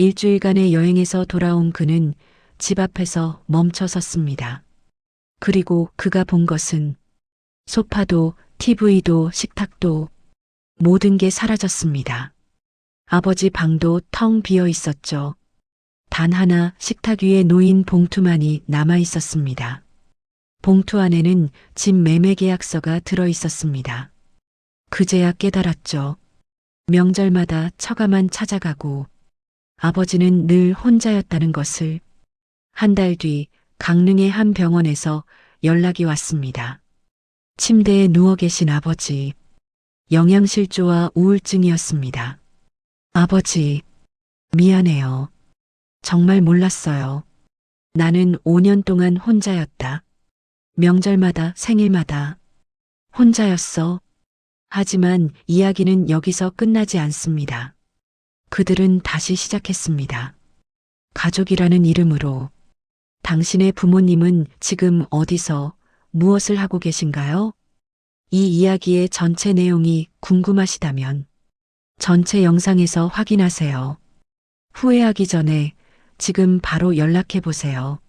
일주일간의 여행에서 돌아온 그는 집 앞에서 멈춰 섰습니다. 그리고 그가 본 것은 소파도 TV도 식탁도 모든 게 사라졌습니다. 아버지 방도 텅 비어 있었죠. 단 하나 식탁 위에 놓인 봉투만이 남아 있었습니다. 봉투 안에는 집 매매 계약서가 들어 있었습니다. 그제야 깨달았죠. 명절마다 처가만 찾아가고 아버지는 늘 혼자였다는 것을 한 달 뒤 강릉의 한 병원에서 연락이 왔습니다. 침대에 누워 계신 아버지. 영양실조와 우울증이었습니다. 아버지, 미안해요. 정말 몰랐어요. 나는 5년 동안 혼자였다. 명절마다 생일마다 혼자였어. 하지만 이야기는 여기서 끝나지 않습니다. 그들은 다시 시작했습니다. 가족이라는 이름으로 당신의 부모님은 지금 어디서 무엇을 하고 계신가요? 이 이야기의 전체 내용이 궁금하시다면 전체 영상에서 확인하세요. 후회하기 전에 지금 바로 연락해 보세요.